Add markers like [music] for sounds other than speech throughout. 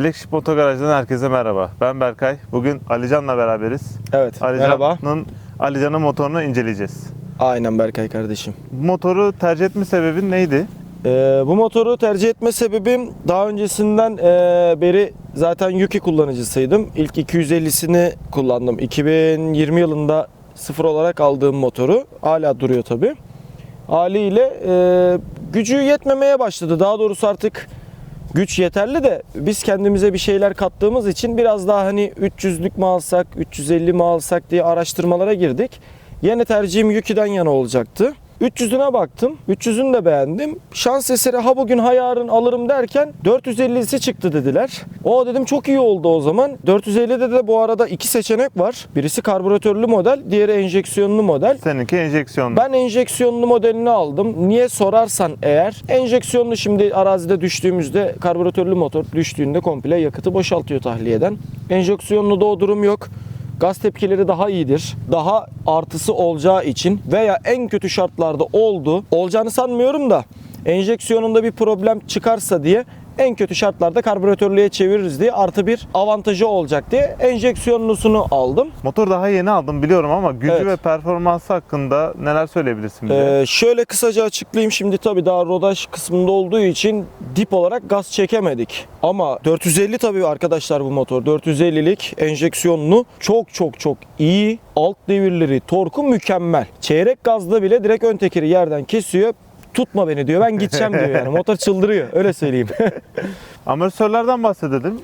Blackship Otogaraj'dan herkese merhaba. Ben Berkay. Bugün Alican'la beraberiz. Evet. Alican'ın Merhaba. Alican'ın motorunu inceleyeceğiz. Aynen Berkay kardeşim. Motoru tercih etme sebebin neydi? Ee, bu motoru tercih etme sebebim daha öncesinden ee, beri zaten Yuki kullanıcısıydım. İlk 250'sini kullandım. 2020 yılında sıfır olarak aldığım motoru. Hala duruyor tabi. Haliyle ee, gücü yetmemeye başladı. Daha doğrusu artık güç yeterli de biz kendimize bir şeyler kattığımız için biraz daha hani 300'lük mü alsak, 350 mi alsak diye araştırmalara girdik. Yine tercihim Yuki'den yana olacaktı. 300'üne baktım. 300'ünü de beğendim. Şans eseri ha bugün ha yarın alırım derken 450'si çıktı dediler. O dedim çok iyi oldu o zaman. 450'de de bu arada iki seçenek var. Birisi karbüratörlü model, diğeri enjeksiyonlu model. Seninki enjeksiyonlu. Ben enjeksiyonlu modelini aldım. Niye sorarsan eğer enjeksiyonlu şimdi arazide düştüğümüzde karbüratörlü motor düştüğünde komple yakıtı boşaltıyor tahliyeden. Enjeksiyonlu da o durum yok. Gaz tepkileri daha iyidir. Daha artısı olacağı için veya en kötü şartlarda oldu. Olacağını sanmıyorum da enjeksiyonunda bir problem çıkarsa diye en kötü şartlarda karbüratörlüğe çeviririz diye artı bir avantajı olacak diye enjeksiyonlusunu aldım. Motor daha yeni aldım biliyorum ama gücü Evet. ve performansı hakkında neler söyleyebilirsin bize? Ee, şöyle kısaca açıklayayım. Şimdi tabii daha rodaj kısmında olduğu için dip olarak gaz çekemedik. Ama 450 tabii arkadaşlar bu motor. 450'lik enjeksiyonlu çok çok çok iyi. Alt devirleri, torku mükemmel. Çeyrek gazda bile direkt ön tekeri yerden kesiyor. Tutma beni diyor. Ben gideceğim diyor yani. Motor çıldırıyor. Öyle söyleyeyim. [laughs] Amortisörlerden bahsedelim.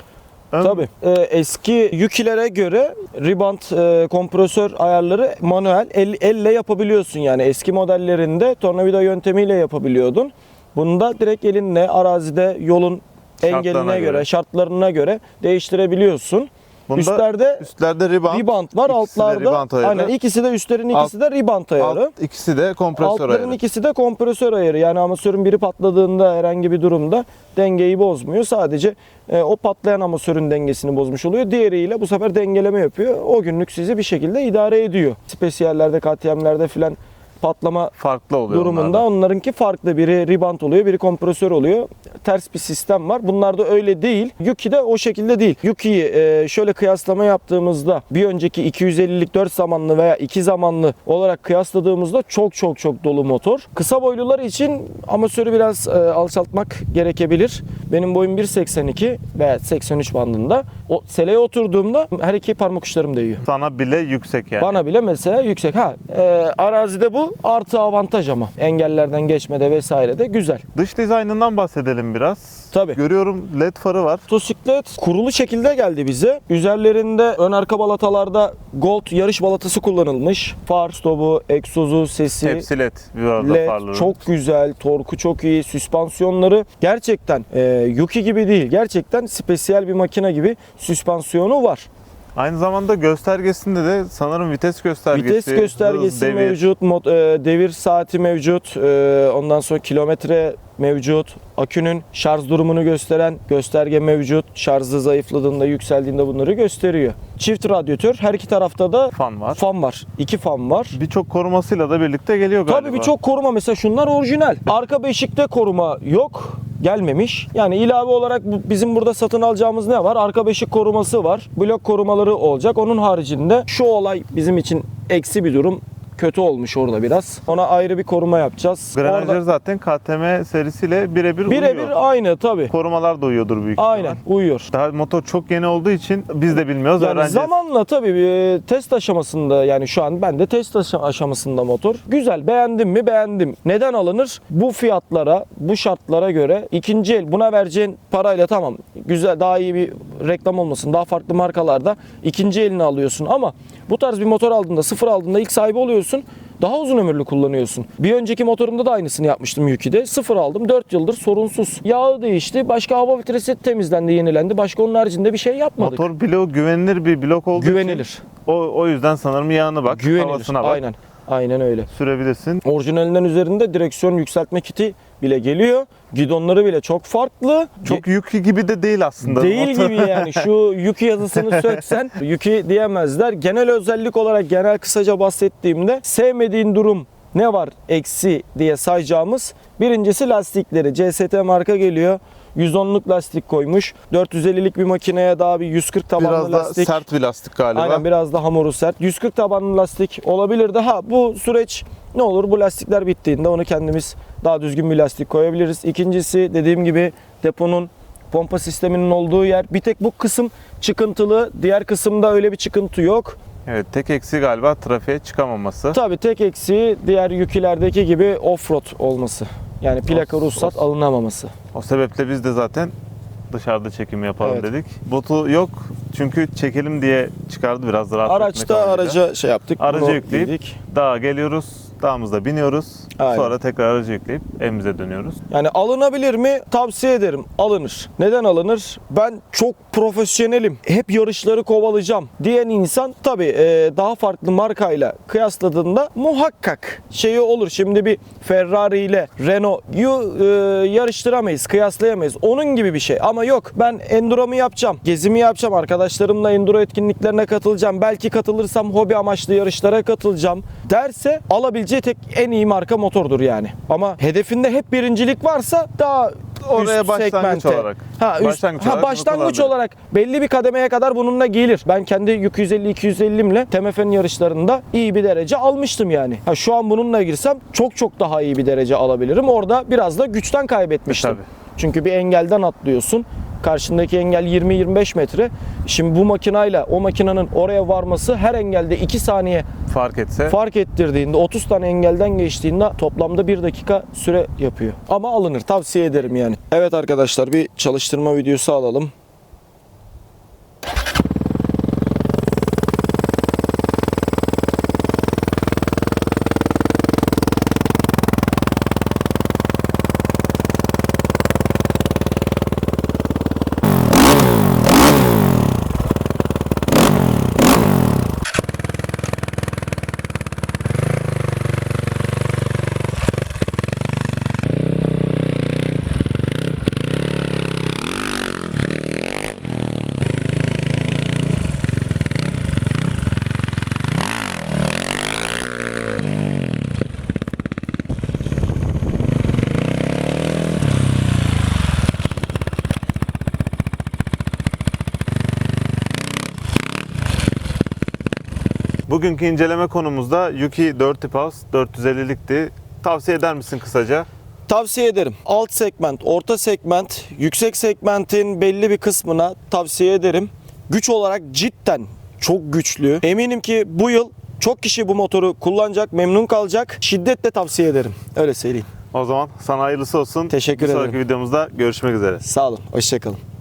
Ön- Tabii. Ee, eski Yuki'lere göre rebound e, kompresör ayarları manuel el, elle yapabiliyorsun yani eski modellerinde tornavida yöntemiyle yapabiliyordun. Bunda direkt elinle arazide yolun Şartlarına engeline göre, göre. şartlarına göre değiştirebiliyorsun. Bunda Üstlerde üstlerde rebound, rebound var, altlarda rebound ayarı. aynen ikisi de üstlerin ikisi de rebound ayarı. alt ikisi de kompresör Altların ayarı. ikisi de kompresör ayarı. Yani amatörün biri patladığında herhangi bir durumda dengeyi bozmuyor. Sadece e, o patlayan amatörün dengesini bozmuş oluyor. Diğeriyle bu sefer dengeleme yapıyor. O günlük sizi bir şekilde idare ediyor. Spesiyallerde, KTM'lerde filan patlama Farklı oluyor durumunda onlarda. onlarınki farklı. Biri rebound oluyor, biri kompresör oluyor. Ters bir sistem var. Bunlarda öyle değil. Yuki'de o şekilde değil. Yuki'yi e, şöyle kıyaslama yaptığımızda bir önceki 250'lik 4 zamanlı veya 2 zamanlı olarak kıyasladığımızda çok çok çok dolu motor. Kısa boylular için amatörü biraz e, alçaltmak gerekebilir. Benim boyum 1.82 veya 83 bandında. O seleye oturduğumda her iki parmak uçlarım değiyor. Sana bile yüksek yani. Bana bile mesela yüksek. Ha e, arazide bu artı avantaj ama engellerden geçmede vesaire de güzel. Dış dizaynından bahsedelim biraz. Tabii. Görüyorum led farı var. Motosiklet kurulu şekilde geldi bize. Üzerlerinde ön arka balatalarda gold yarış balatası kullanılmış. Far stopu, egzozu, sesi, Hepsi led bir arada led farları. çok güzel, torku çok iyi, süspansiyonları gerçekten e, Yuki gibi değil. Gerçekten spesiyel bir makine gibi süspansiyonu var. Aynı zamanda göstergesinde de sanırım vites göstergesi, Vites göstergesi hız, devir. mevcut, mod- e, devir saati mevcut, e, ondan sonra kilometre mevcut, akünün şarj durumunu gösteren gösterge mevcut. Şarjı zayıfladığında, yükseldiğinde bunları gösteriyor. Çift radyatör, her iki tarafta da fan var. fan var. iki fan var. Birçok korumasıyla da birlikte geliyor galiba. Tabii birçok koruma mesela şunlar orijinal. Arka beşikte koruma yok. Gelmemiş. Yani ilave olarak bizim burada satın alacağımız ne var? Arka beşik koruması var. Blok korumaları olacak. Onun haricinde şu olay bizim için eksi bir durum. Kötü olmuş orada biraz. Ona ayrı bir koruma yapacağız. Grenajları Orada zaten KTM serisiyle birebir birebir uyuyor. aynı tabii. Korumalar da uyuyordur büyük Aynen ihtimal. uyuyor. Daha motor çok yeni olduğu için biz de bilmiyoruz. Yani öğreneceğiz. zamanla tabii bir test aşamasında yani şu an ben de test aşa- aşamasında motor. Güzel beğendim mi beğendim. Neden alınır? Bu fiyatlara, bu şartlara göre ikinci el buna vereceğin parayla tamam güzel daha iyi bir reklam olmasın. Daha farklı markalarda ikinci elini alıyorsun ama bu tarz bir motor aldığında sıfır aldığında ilk sahibi oluyorsun. Daha uzun ömürlü kullanıyorsun. Bir önceki motorumda da aynısını yapmıştım Yuki'de. Sıfır aldım 4 yıldır sorunsuz. Yağı değişti. Başka hava filtresi temizlendi, yenilendi. Başka onun haricinde bir şey yapmadık. Motor bloğu güvenilir bir blok olduğu Güvenilir. için o, o yüzden sanırım yağına bak, Güvenilir. havasına bak. Aynen. Aynen öyle. Sürebilirsin. Orijinalinden üzerinde direksiyon yükseltme kiti bile geliyor. Gidonları bile çok farklı. Çok Yuki gibi de değil aslında. Değil gibi yani şu [laughs] Yuki yazısını söksen Yuki diyemezler. Genel özellik olarak genel kısaca bahsettiğimde sevmediğin durum ne var eksi diye sayacağımız birincisi lastikleri. CST marka geliyor. 110'luk lastik koymuş. 450'lik bir makineye daha bir 140 tabanlı Biraz da lastik. sert bir lastik galiba. Aynen biraz da hamuru sert. 140 tabanlı lastik olabilirdi. Ha bu süreç ne olur bu lastikler bittiğinde onu kendimiz daha düzgün bir lastik koyabiliriz. İkincisi dediğim gibi deponun pompa sisteminin olduğu yer. Bir tek bu kısım çıkıntılı. Diğer kısımda öyle bir çıkıntı yok. Evet tek eksi galiba trafiğe çıkamaması. Tabii tek eksiği diğer yükülerdeki gibi offroad olması. Yani plaka ruhsat alınamaması. O sebeple biz de zaten dışarıda çekim yapalım Evet. dedik. Botu yok çünkü çekelim diye çıkardı biraz rahat etmek Araçta amacıyla. araca şey yaptık. Aracı bunu yükleyip dedik. Dağa geliyoruz. Dağımızda biniyoruz. Aynen. Sonra tekrar aracı yükleyip evimize dönüyoruz. Yani alınabilir mi? Tavsiye ederim. Alınır. Neden alınır? Ben çok profesyonelim. Hep yarışları kovalayacağım diyen insan tabii e, daha farklı markayla kıyasladığında muhakkak şeyi olur. Şimdi bir Ferrari ile Renault'yu e, yarıştıramayız, kıyaslayamayız. Onun gibi bir şey. Ama yok ben enduromu yapacağım, gezimi yapacağım, arkadaşlarımla enduro etkinliklerine katılacağım. Belki katılırsam hobi amaçlı yarışlara katılacağım derse alabileceği tek en iyi marka motordur yani. Ama hedefinde hep birincilik varsa daha Oraya üst başlangıç segmente. olarak. Ha, üst- Başlangıç ha, olarak başlangıç olarak belli bir kademeye kadar bununla gelir. Ben kendi yük 150 250'imle TMF'nin yarışlarında iyi bir derece almıştım yani. Ha, şu an bununla girsem çok çok daha iyi bir derece alabilirim. Orada biraz da güçten kaybetmiştim. E, tabii. Çünkü bir engelden atlıyorsun. Karşındaki engel 20-25 metre. Şimdi bu makinayla o makinanın oraya varması her engelde 2 saniye Fark etse fark ettirdiğinde 30 tane engelden geçtiğinde toplamda 1 dakika süre yapıyor. Ama alınır tavsiye ederim yani. Evet arkadaşlar bir çalıştırma videosu alalım. Bugünkü inceleme konumuzda Yuki 4 tip House 450'likti. Tavsiye eder misin kısaca? Tavsiye ederim. Alt segment, orta segment, yüksek segmentin belli bir kısmına tavsiye ederim. Güç olarak cidden çok güçlü. Eminim ki bu yıl çok kişi bu motoru kullanacak, memnun kalacak. Şiddetle tavsiye ederim. Öyle söyleyeyim. O zaman sana hayırlısı olsun. Teşekkür Bir sonraki ederim. videomuzda görüşmek üzere. Sağ olun. Hoşçakalın.